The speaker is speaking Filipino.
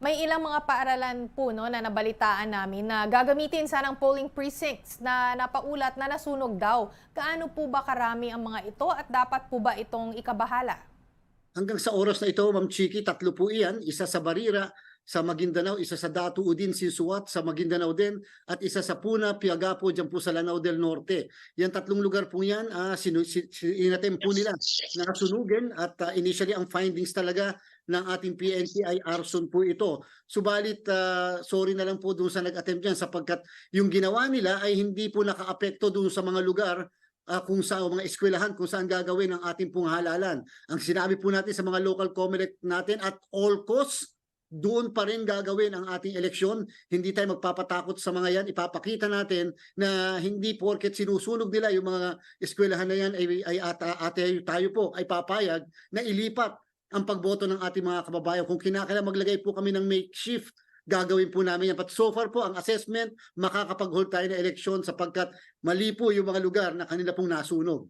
May ilang mga paaralan po no, na nabalitaan namin na gagamitin sanang polling precincts na napaulat na nasunog daw. Gaano po ba karami ang mga ito at dapat po ba itong ikabahala? Hanggang sa oras na ito, Ma'am Chiki, tatlo po iyan. Isa sa Barira, sa Maguindanao, isa sa Datu Udin, Sinsuat, sa Maguindanao din, at isa sa Puna, Piagapo, dyan po sa Lanao del Norte. Yan tatlong lugar po yan, uh, sinu- si- si- inatem po nila na sunugin at ah, initially ang findings talaga ng ating PNP ay arson po ito. Subalit, ah, sorry na lang po doon sa nag-attempt dyan sapagkat yung ginawa nila ay hindi po naka-apekto doon sa mga lugar ah, kung sa mga eskwelahan kung saan gagawin ang ating pong halalan. Ang sinabi po natin sa mga local comelec natin at all costs, doon pa rin gagawin ang ating eleksyon. Hindi tayo magpapatakot sa mga yan. Ipapakita natin na hindi porket sinusunog nila yung mga eskwelahan na yan ay, ay ata, ate tayo po ay papayag na ilipat ang pagboto ng ating mga kababayan. Kung kinakailangan maglagay po kami ng makeshift, gagawin po namin yan. But so far po, ang assessment, makakapag-hold tayo ng eleksyon sapagkat mali po yung mga lugar na kanila pong nasunog.